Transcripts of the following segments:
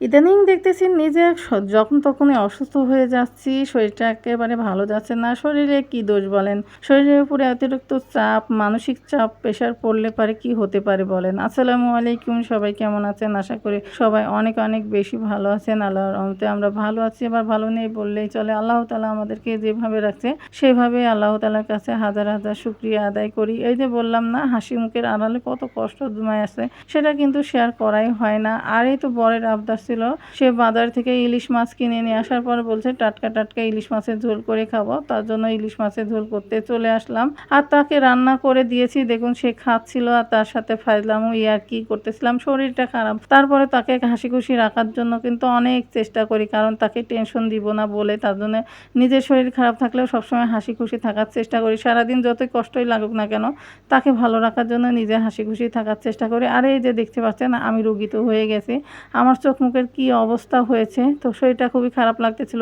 ইদানিং দেখতেছি নিজে যখন তখনই অসুস্থ হয়ে যাচ্ছি, শরীরটা একেবারে ভালো যাচ্ছে না। শরীরে কি দোষ বলেন? শরীরের উপরে অতিরিক্ত চাপ, মানসিক চাপ প্রেশার পড়লে পারে কি হতে পারে বলেন? আসসালামু আলাইকুম, সবাই কেমন আছেন? আশা করি সবাই অনেক অনেক বেশি ভালো আছেন। আল্লাহর রহমতে আমরা ভালো আছি, আবার ভালো নেই বললেই চলে। আল্লাহ তালা আমাদেরকে যেভাবে রাখছে, সেভাবে আল্লাহ তালার কাছে হাজার হাজার শুক্রিয়া আদায় করি। এই যে বললাম না, হাসি মুখের আড়ালে কত কষ্ট দুমায় আছে, সেটা কিন্তু শেয়ার করাই হয় না। আর এই তো বরের আবদার ছিল। সে বাজার থেকে ইলিশ মাছ কিনে নিয়ে আসার পর বলছে, টাটকা টাটকা ইলিশ মাছের ঝোল করে খাব। তার জন্য ইলিশ মাছের ঝোল করতে চলে আসলাম। আর তাকে রান্না করে দিয়েছি। দেখুন, সে খাচ্ছিল আর তার সাথে ফাইলাম ইয়ার কি করতেছিলাম। শরীরটা খারাপ। তারপরে তাকে হাসি খুশি রাখার জন্য কিন্তু অনেক চেষ্টা করি, কারণ তাকে টেনশন দিব না বলে। তার জন্য নিজের শরীর খারাপ থাকলেও সবসময় হাসি খুশি থাকার চেষ্টা করি। সারাদিন যতই কষ্টই লাগুক না কেন, তাকে ভালো রাখার জন্য নিজে হাসি খুশি থাকার চেষ্টা করি। আর এই যে দেখতে পাচ্ছেন, আমি রোগী তো হয়ে গেছি। আমার চোখ মুখের কি অবস্থা হয়েছে? তো শরীরটা খুবই খারাপ লাগতেছিল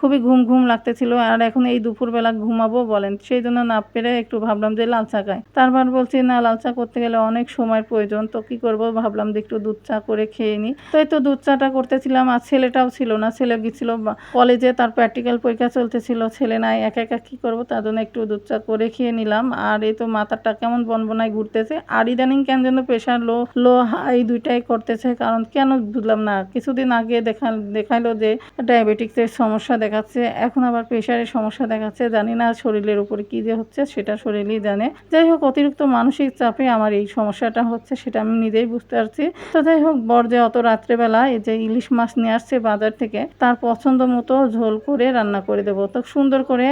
খুবই ঘুম ঘুম লাগতেছিল, আর এখন এই দুপুরবেলা ঘুমাবো বলেন। সেই জন্য না পেরে একটু ভাবলাম যে লাল চা খাই। তারপর বলছি, না, লাল চা করতে গেলে অনেক সময় প্রয়োজন। তো কি করব? ভাবলাম যে একটু দুধ চা করে খেয়ে নিই তো এই তো দুধ চাটা করতেছিলাম, আর ছেলেটাও ছিল না। ছেলে গেছিল কলেজে, তার প্র্যাকটিক্যাল পরীক্ষা চলতেছিল। ছেলে নাই, একা একা কি করব? তার জন্য একটু দুধ চা করে খেয়ে নিলাম। আর এই তো মাথাটা কেমন বনবনায় ঘুরতেছে। আর ইদানিং কেন যেন প্রেশার লো লো হাই দুইটাই করতেছে। কারণ কেন বুঝলাম না কিছুদিন আগে দেখা, দেখাইলো যে ডায়াবেটিক্সের সমস্যা দেখাচ্ছে। এখন আবার প্রেশারের সমস্যা দেখাচ্ছে। জানি না শরীরের উপরে কি যে হচ্ছে, সেটা শরীরই জানে। যাই হোক, অতিরিক্ত মানসিক চাপে আমার এই সমস্যাটা হচ্ছে সেটা আমি নিজেই বুঝতে পারছি। তো যাই হোক, বর যে অত রাত্রেবেলা এই যে ইলিশ মাছ নিয়ে আসছে বাজার থেকে, তার পছন্দ মতো ঝোল করে রান্না করে দেবো। তো সুন্দর করে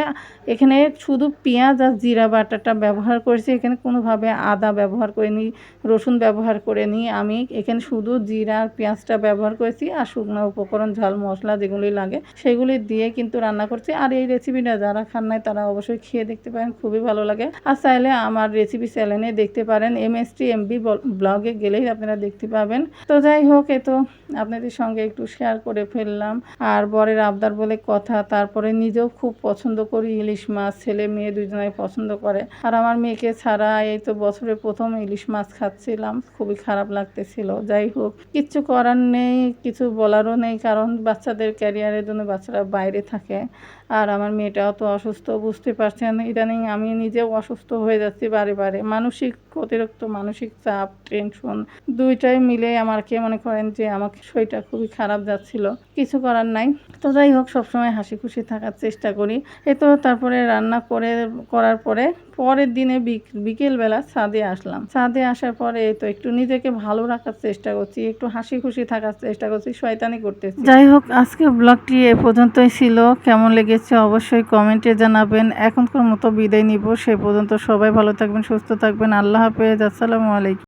এখানে শুধু পেঁয়াজ আর জিরা বাটাটা ব্যবহার করেছি। এখানে কোনোভাবে আদা ব্যবহার করিনি, রসুন ব্যবহার করে করিনি। আমি এখানে শুধু জিরা আর পেঁয়াজটা ব্যবহার করেছি আর শুকনো উপকরণ, ঝাল, মশলা যেগুলি লাগে সেগুলি দিয়ে কিন্তু রান্না করছি। আর এই রেসিপিটা যারা খান নাই, তারা অবশ্যই খেয়ে দেখতে পারেন, খুবই ভালো লাগে। আর চাইলে আমার রেসিপি চ্যানেলে দেখতে পারেন এম এস টি এমবি ব্লগে গেলেই আপনারা দেখতে পাবেন। তো যাই হোক, এ তো আপনাদের সঙ্গে একটু শেয়ার করে ফেললাম। আর বরের আবদার বলে কথা, তারপরে নিজেও খুব পছন্দ করি ইলিশ মাছ, ছেলে মেয়ে দুজনেই পছন্দ করে। আর আমার মেয়েকে ছাড়া এই তো বছরের প্রথম ইলিশ মাছ খাচ্ছিলাম, খুবই খারাপ লাগতেছিল। যাই হোক, কিচ্ছু করার নেই। কিছু বলারও নেই কারণ বাচ্চাদের ক্যারিয়ারের জন্য বাচ্চারা বাইরে থাকে। আর আমার মেয়েটাও তো অসুস্থ বুঝতে পারছেন। ইদানিং আমি নিজেও অসুস্থ হয়ে যাচ্ছি বারে বারে। মানসিক অতিরিক্ত মানসিক চাপ টেনশন দুইটাই মিলে আমাকে মনে করেন যে আমাকে শরীরটা খুবই খারাপ যাচ্ছিল। কিছু করার নাই। তো যাই হোক, সবসময় হাসি খুশি থাকার চেষ্টা করি। এ তো তারপরে রান্না করে, করার পরে পরের দিনে বিক- বিকেলবেলা ছাদে আসলাম। ছাদে আসার পরে তো একটু নিজেকে ভালো রাখার চেষ্টা করছি, একটু হাসি খুশি থাকার চেষ্টা করছি, শয়তানি করতেছি। যাই হোক আজকে ব্লগটি এ পর্যন্তই ছিল। কেমন লেগেছে অবশ্যই কমেন্টে জানাবেন। এখনকার মতো বিদায় নিব, সে পর্যন্ত সবাই ভালো থাকবেন, সুস্থ থাকবেন। আল্লাহ হাফেজ, আসসালামু আলাইকুম।